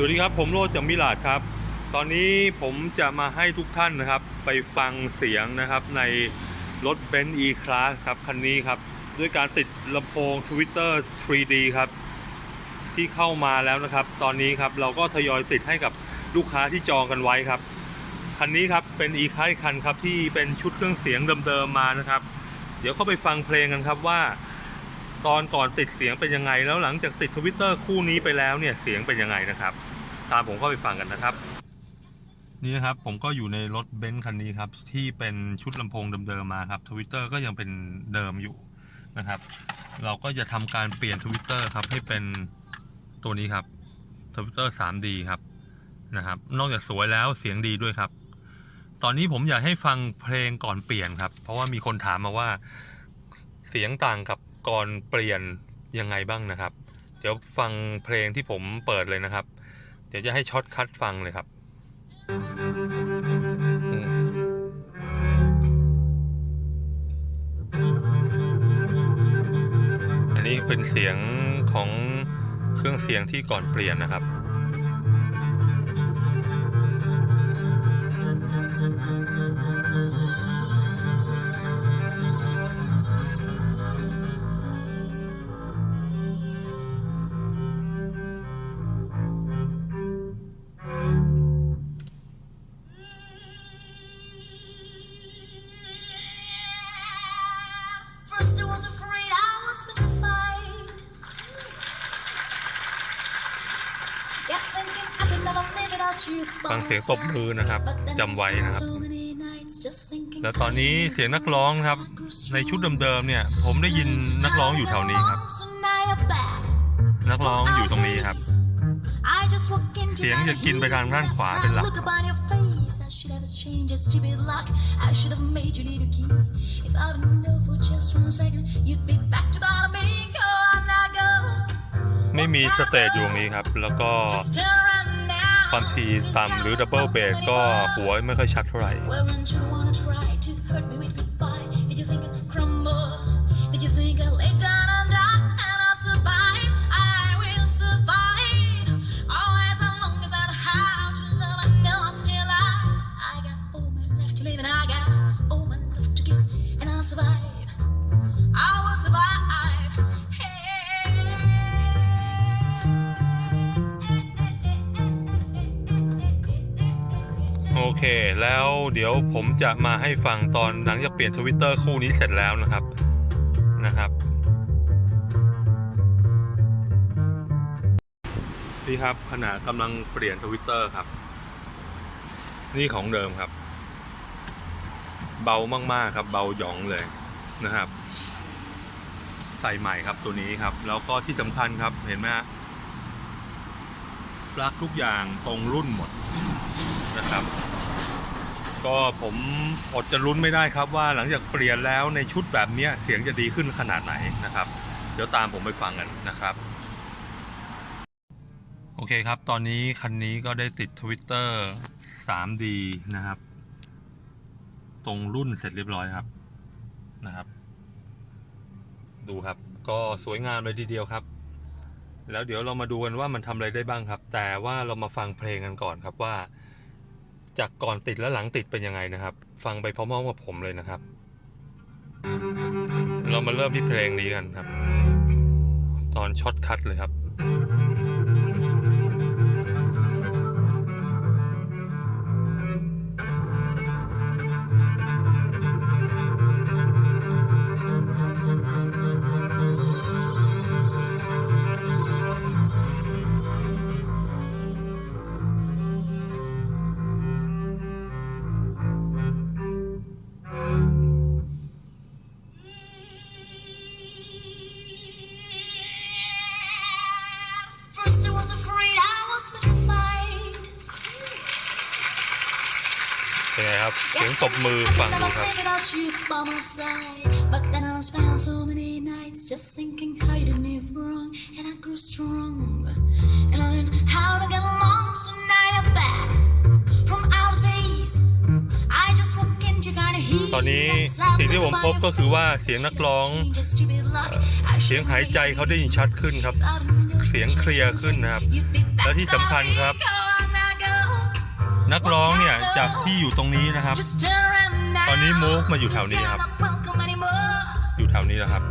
สวัสดีครับ ผมโรจจากมิลาดครับ ตอนนี้ผมจะมาให้ทุกท่านนะครับ ไปฟังเสียงนะครับในรถ b e n z E-Class ครับ คันนี้ครับ ด้วยการติดลำโพง Twitter 3D ครับ ที่เข้ามาแล้วนะครับ ตอนนี้ครับเราก็ทยอยติดให้กับลูกค้าที่จองกันไว้ครับ คันนี้ครับเป็น E-Class คันครับที่เป็นชุดเครื่องเสียงเดิมๆมานะครับ เดี๋ยวเข้าไปฟังเพลงกันครับว่า ตอนก่อนติดเสียงเป็นยังไง แล้วหลังจากติดทวิตเตอร์คู่นี้ไปแล้วเนี่ยเสียงเป็นยังไงนะครับ ตามผมเข้าไปฟังกันนะครับ นี่นะครับผมก็อยู่ในรถเบนซ์คันนี้ครับ ที่เป็นชุดลำโพงเดิมๆมาครับทวิตเตอร์ก็ยังเป็นเดิมอยู่นะครับ เราก็จะทำการเปลี่ยนทวิตเตอร์ครับให้เป็นตัวนี้ครับทวิตเตอร์ 3D ครับนะครับ นอกจากสวยแล้วเสียงดีด้วยครับ ตอนนี้ผมอยากให้ฟังเพลงก่อนเปลี่ยนครับ เพราะว่ามีคนถามมาว่าเสียงต่างกับก่อนเปลี่ยนยังไงบ้างนะครับ เดี๋ยวฟังเพลงที่ผมเปิดเลยนะครับ เดี๋ยวจะให้ช็อตคัดฟังเลยครับอันนี้เป็นเสียงของเครื่องเสียงที่ก่อนเปลี่ยนนะครับ ฟังเสียงตบมือนะครับจำไว้นะครับ แล้วตอนนี้เสียงนักร้องครับ ในชุดเดิมๆเนี่ย ผมได้ยินนักร้องอยู่แถวนี้ครับ นักร้องอยู่ตรงนี้ครับ เสียงจะกินไปทางด้านขวาเป็นหลัก Look upon your ไม่มีสเตจอยู่ตรงนี้ครับ แล้วก็ความถี่ต่ำหรือดับเบิลเบสก็หัวไม่ค่อยชัดเท่าไหร่ เค แล้วเดี๋ยวผมจะมาให้ฟังตอนหลังจากเปลี่ยนทวิตเตอร์คู่นี้เสร็จแล้วนะครับนะครับนี่ครับขณะกำลังเปลี่ยนทวิตเตอร์ครับ นี่ของเดิมครับ เบามากๆครับ เบาหยองเลยนะครับ ใส่ใหม่ครับตัวนี้ครับ แล้วก็ที่สำคัญครับเห็นไหมฮะปลั๊กทุกอย่างตรงรุ่นหมดนะครับ ก็ผมอดจะลุ้นไม่ได้ครับว่าหลังจากเปลี่ยนแล้วในชุดแบบนี้เสียงจะดีขึ้นขนาดไหนนะครับ เดี๋ยวตามผมไปฟังกันนะครับ โอเคครับ ตอนนี้คันนี้ก็ได้ติด Twitter 3D นะครับ ตรงรุ่นเสร็จเรียบร้อยครับนะครับ ดูครับก็สวยงามเลยทีเดียวครับ แล้วเดี๋ยวเรามาดูกันว่ามันทำอะไรได้บ้างครับ แต่ว่าเรามาฟังเพลงกันก่อนครับว่า จากก่อนติดและหลังติดเป็นยังไงนะครับ ฟังไปพร้อมๆกับผมเลยนะครับ เรามาเริ่มที่เพลงนี้กันครับ ตอนช็อตคัทเลยครับ เป็นไงครับเสียงตบมือฟังดูครับ Without you by my side, but then I spent so many nights just thinking how you did me wrong, and I grew strong, and I learned how to get along. So now you're back from outer space. I just walk in to find a heat. ตอนนี้สิ่งที่ผมพบก็คือว่าเสียงนักร้อง เสียงหายใจเขาได้ยินชัดขึ้นครับ เสียงเคลียร์ขึ้นนะครับ และที่สำคัญครับ นักร้องเนี่ยจากที่อยู่ตรงนี้นะครับ ตอนนี้ move มาอยู่แถวนี้ครับ อยู่แถวนี้แหละครับ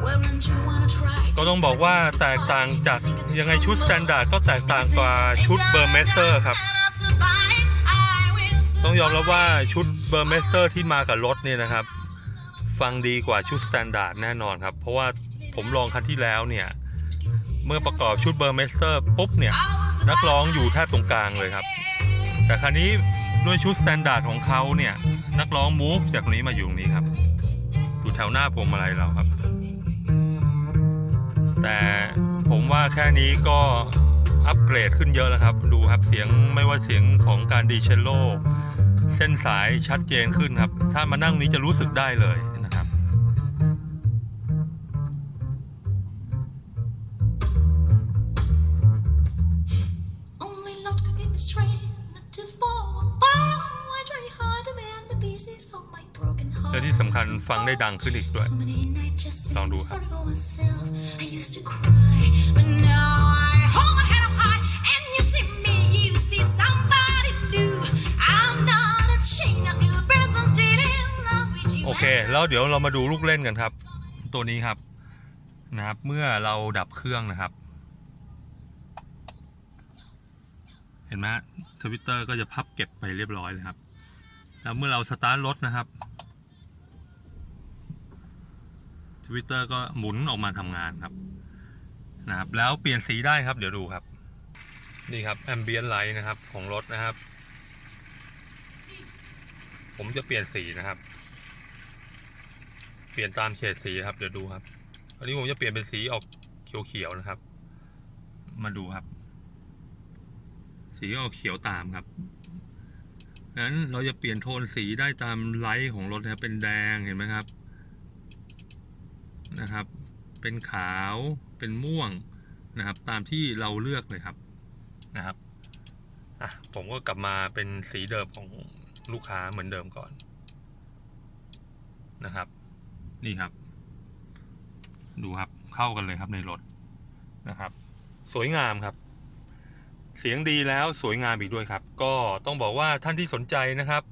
ก็ต้องบอกว่าแตกต่างจากยังไงชุดสแตนดาร์ดก็แตกต่างกว่าชุดเบอร์เมสเตอร์ครับ ต้องยอมรับว่าชุดเบอร์เมสเตอร์ที่มากับรถเนี่ยนะครับ ฟังดีกว่าชุดสแตนดาร์ดแน่นอนครับ เพราะว่าผมลองครั้งที่แล้วเนี่ยเมื่อประกอบชุดเบอร์เมสเตอร์ปุ๊บเนี่ยนักร้องอยู่แทบตรงกลางเลยครับ แต่คราวนี้ด้วยชุดสแตนดาร์ดของเขาเนี่ย นักร้อง move จากตรงนี้มาอยู่ตรงนี้ครับอยู่แถวหน้าพวงมาลัยเราครับ แต่ผมว่าแค่นี้ก็อัปเกรดขึ้นเยอะแล้วครับ ดูครับเสียงไม่ว่าเสียงของการดีเชลโล เส้นสายชัดเจนขึ้นครับ ถ้ามานั่งนี้จะรู้สึกได้เลยนะครับ Only Lord could give me และที่สำคัญฟังได้ดังขึ้นอีกด้วย ลองดูครับ โอเค แล้วเดี๋ยวเรามาดูลูกเล่นกันครับ ตัวนี้ครับนะครับ เมื่อเราดับเครื่องนะครับ เห็นไหมทวิตเตอร์ก็จะพับเก็บไปเรียบร้อยเลยครับ แล้วเมื่อเราสตาร์ทรถนะครับ ทวิตเตอร์ก็หมุนออกมาทำงานครับนะครับแล้วเปลี่ยนสีได้ครับเดี๋ยวดูครับ นี่ครับแอมเบียนไลท์นะครับของรถนะครับ ผมจะเปลี่ยนสีนะครับ เปลี่ยนตามเฉดสีครับเดี๋ยวดูครับอันนี้ผมจะเปลี่ยนเป็นสีออกเขียวๆนะครับ มาดูครับ สีออกเขียวตามครับนั้นเราจะเปลี่ยนโทนสีได้ตามไลท์ของรถนะครับเป็นแดงเห็นไหมครับ นะครับ เป็นขาวเป็นม่วงนะครับ ตามที่เราเลือกเลยครับนะครับอะผมก็กลับมาเป็นสีเดิมของลูกค้าเหมือนเดิมก่อนนะครับ นี่ครับ ดูครับเข้ากันเลยครับในรถนะครับ สวยงามครับ เสียงดีแล้วสวยงามอีกด้วยครับ ก็ต้องบอกว่าท่านที่สนใจนะครับ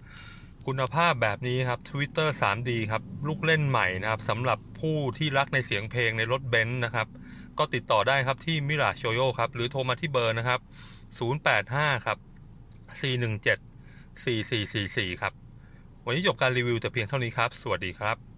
คุณภาพแบบนี้ครับ Twitter 3D ครับ ลูกเล่นใหม่นะครับสำหรับผู้ที่รักในเสียงเพลงในรถเบนซ์นะครับ ก็ติดต่อได้ครับที่มิราโชโยครับ หรือโทรมาที่เบอร์นะครับ 085 ครับ 417 4444 ครับ วันนี้จบการรีวิวแต่เพียงเท่านี้ครับ สวัสดีครับ